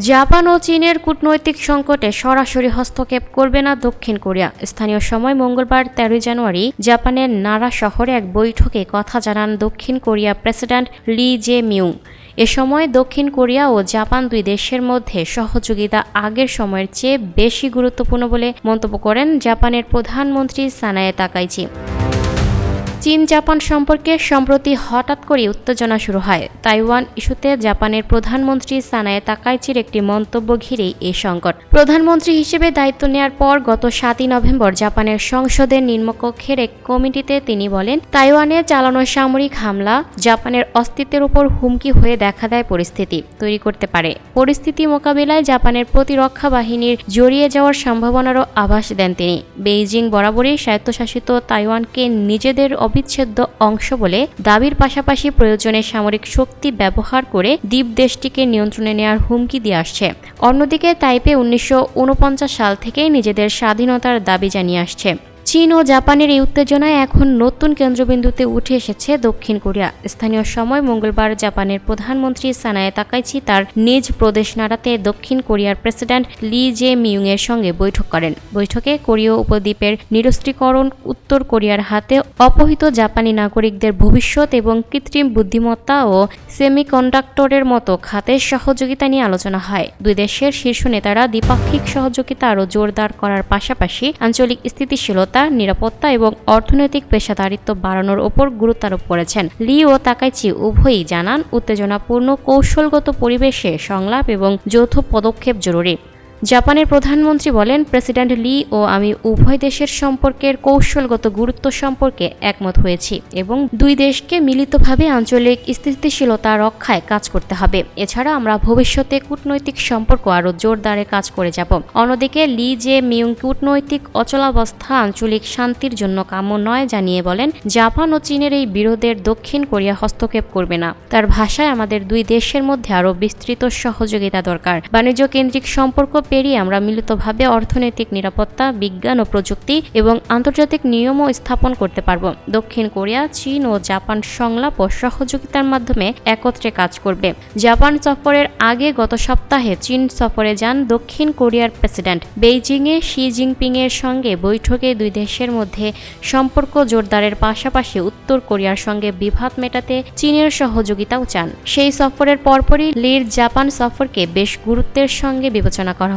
Japan ও চীনের কূটনৈতিক সংকটে সরাসরি হস্তক্ষেপ করবে না দক্ষিণ কোরিয়া। স্থানীয় সময় মঙ্গলবার তেরোই জানুয়ারি জাপানের নারা শহরে এক বৈঠকে কথা জানান দক্ষিণ Korea president Lee Jae Myung এ সময় দক্ষিণ কোরিয়া ও জাপান দুই দেশের মধ্যে সহযোগিতা আগের সময়ের চেয়ে বেশি গুরুত্বপূর্ণ বলে মন্তব্য করেন জাপানের প্রধানমন্ত্রী সানায়ে তাকাইচি। চীন জাপান সম্পর্কে সম্প্রতি হঠাৎ করে উত্তেজনা শুরু হয়। তাইওয়ান ইস্যুতে জাপানের প্রধানমন্ত্রী সানায় তাকাইচির একটি মন্তব্য ঘিরেই এই সংকট। প্রধানমন্ত্রী হিসেবে দায়িত্ব নেওয়ার পর গত সাতই নভেম্বর জাপানের সংসদের নিম্নকক্ষের এক কমিটিতে তিনি বলেন, তাইওয়ানে চালানো সামরিক হামলা জাপানের অস্তিত্বের উপর হুমকি হয়ে দেখা দেয় পরিস্থিতি, তৈরি করতে পারে। পরিস্থিতি মোকাবিলায় জাপানের প্রতিরক্ষা বাহিনীর জড়িয়ে যাওয়ার সম্ভাবনারও আভাস দেন তিনি। বেইজিং বরাবরই স্বায়ত্তশাসিত তাইওয়ানকে নিজেদের অবিচ্ছেদ্য অংশ বলে দাবির পাশাপাশি প্রয়োজনে সামরিক শক্তি ব্যবহার করে দ্বীপ দেশটিকে নিয়ন্ত্রণে নেওয়ার হুমকি দিয়ে আসছে। অন্যদিকে তাইপে উনিশশো ঊনপঞ্চাশ সাল থেকেই নিজেদের স্বাধীনতার দাবি জানিয়ে আসছে। চীন ও জাপানের এই উত্তেজনায় এখন নতুন কেন্দ্রবিন্দুতে উঠে এসেছে দক্ষিণ কোরিয়া। স্থানীয় সময় মঙ্গলবার জাপানের প্রধানমন্ত্রী সানায় তাকাইচি তার নিজ প্রদেশ নাড়াতে দক্ষিণ কোরিয়ার প্রেসিডেন্ট লি জে মিউং এর সঙ্গে বৈঠক করেন। বৈঠকে কোরীয় উপদ্বীপের নিরস্ত্রীকরণ, উত্তর কোরিয়ার হাতে অপহৃত জাপানি নাগরিকদের ভবিষ্যৎ এবং কৃত্রিম বুদ্ধিমত্তা ও সেমিকন্ডাক্টরের মতো খাতের সহযোগিতা নিয়ে আলোচনা হয়। দুই দেশের শীর্ষ নেতারা দ্বিপাক্ষিক সহযোগিতা আরও জোরদার করার পাশাপাশি আঞ্চলিক স্থিতিশীলতা নিরাপত্তা এবং অর্থনৈতিক পেশাদারিত্ব বাড়ানোর ওপর গুরুত্বারোপ করেছেন। লি ও তাকাইচি উভয়ই জানান, উত্তেজনাপূর্ণ, কৌশলগত পরিবেশে সংলাপ এবং যৌথ পদক্ষেপ জরুরি। জাপানের প্রধানমন্ত্রী বলেন, প্রেসিডেন্ট লি ও আমি উভয় দেশের সম্পর্কের কৌশলগত গুরুত্ব সম্পর্কে একমত হয়েছি এবং দুই দেশকে মিলিতভাবে আঞ্চলিক স্থিতিশীলতা রক্ষায় কাজ করতে হবে। এছাড়া আমরা ভবিষ্যতে কূটনৈতিক সম্পর্ক আরও জোরদারে কাজ করে যাব। অন্যদিকে, লি জে মিউং কূটনৈতিক অচলাবস্থা আঞ্চলিক শান্তির জন্য কাম্য নয় জানিয়ে বলেন, জাপান ও চীনের এই বিরোধের দক্ষিণ কোরিয়া হস্তক্ষেপ করবে না। তার ভাষায় আমাদের দুই দেশের মধ্যে আরও বিস্তৃত সহযোগিতা দরকার। বাণিজ্য কেন্দ্রিক সম্পর্ক পেরিয়ে আমরা মিলিতভাবে অর্থনৈতিক নিরাপত্তা, বিজ্ঞান ও প্রযুক্তি এবং আন্তর্জাতিক নিয়মও স্থাপন করতে পারব। দক্ষিণ কোরিয়া, চীন ও জাপান সংলাপ ও সহযোগিতার মাধ্যমে একত্রে কাজ করবে। জাপান সফরের আগে গত সপ্তাহে চীন সফরে যান দক্ষিণ কোরিয়ার প্রেসিডেন্ট। বেইজিংয়ে শি জিনপিং এর সঙ্গে বৈঠকে দুই দেশের মধ্যে সম্পর্ক জোরদারের পাশাপাশি উত্তর কোরিয়ার সঙ্গে বিভাদ মেটাতে চীনের সহযোগিতাও চান। সেই সফরের পরপরই লির জাপান সফরকে বেশ গুরুত্বের সঙ্গে বিবেচনা করা